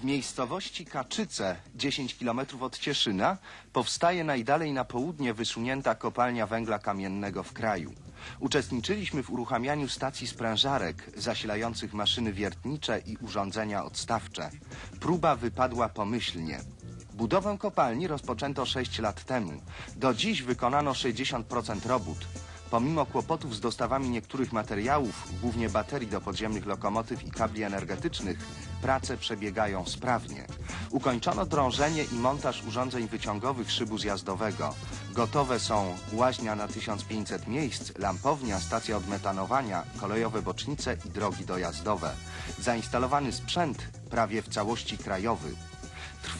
W miejscowości Kaczyce, 10 km od Cieszyna, powstaje najdalej na południe wysunięta kopalnia węgla kamiennego w kraju. Uczestniczyliśmy w uruchamianiu stacji sprężarek zasilających maszyny wiertnicze i urządzenia odstawcze. Próba wypadła pomyślnie. Budowę kopalni rozpoczęto 6 lat temu. Do dziś wykonano 60% robót. Pomimo kłopotów z dostawami niektórych materiałów, głównie baterii do podziemnych lokomotyw i kabli energetycznych, prace przebiegają sprawnie. Ukończono drążenie i montaż urządzeń wyciągowych szybu zjazdowego. Gotowe są łaźnia na 1500 miejsc, lampownia, stacja odmetanowania, kolejowe bocznice i drogi dojazdowe. Zainstalowany sprzęt prawie w całości krajowy.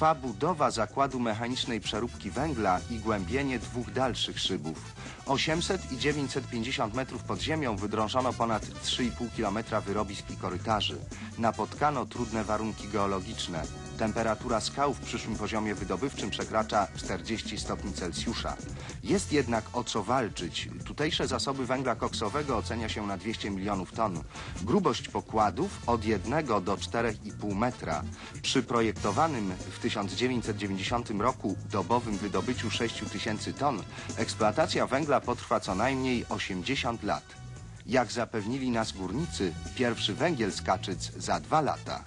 Trwa budowa zakładu mechanicznej przeróbki węgla i głębienie dwóch dalszych szybów. 800 i 950 metrów pod ziemią wydrążono ponad 3,5 kilometra wyrobisk i korytarzy. Napotkano trudne warunki geologiczne. Temperatura skał w przyszłym poziomie wydobywczym przekracza 40 stopni Celsjusza. Jest jednak o co walczyć. Tutejsze zasoby węgla koksowego ocenia się na 200 milionów ton. Grubość pokładów od 1 do 4,5 metra. Przy projektowanym w 1990 roku dobowym wydobyciu 6 tysięcy ton eksploatacja węgla potrwa co najmniej 80 lat. Jak zapewnili nas górnicy, pierwszy węgiel z Kaczyc za dwa lata.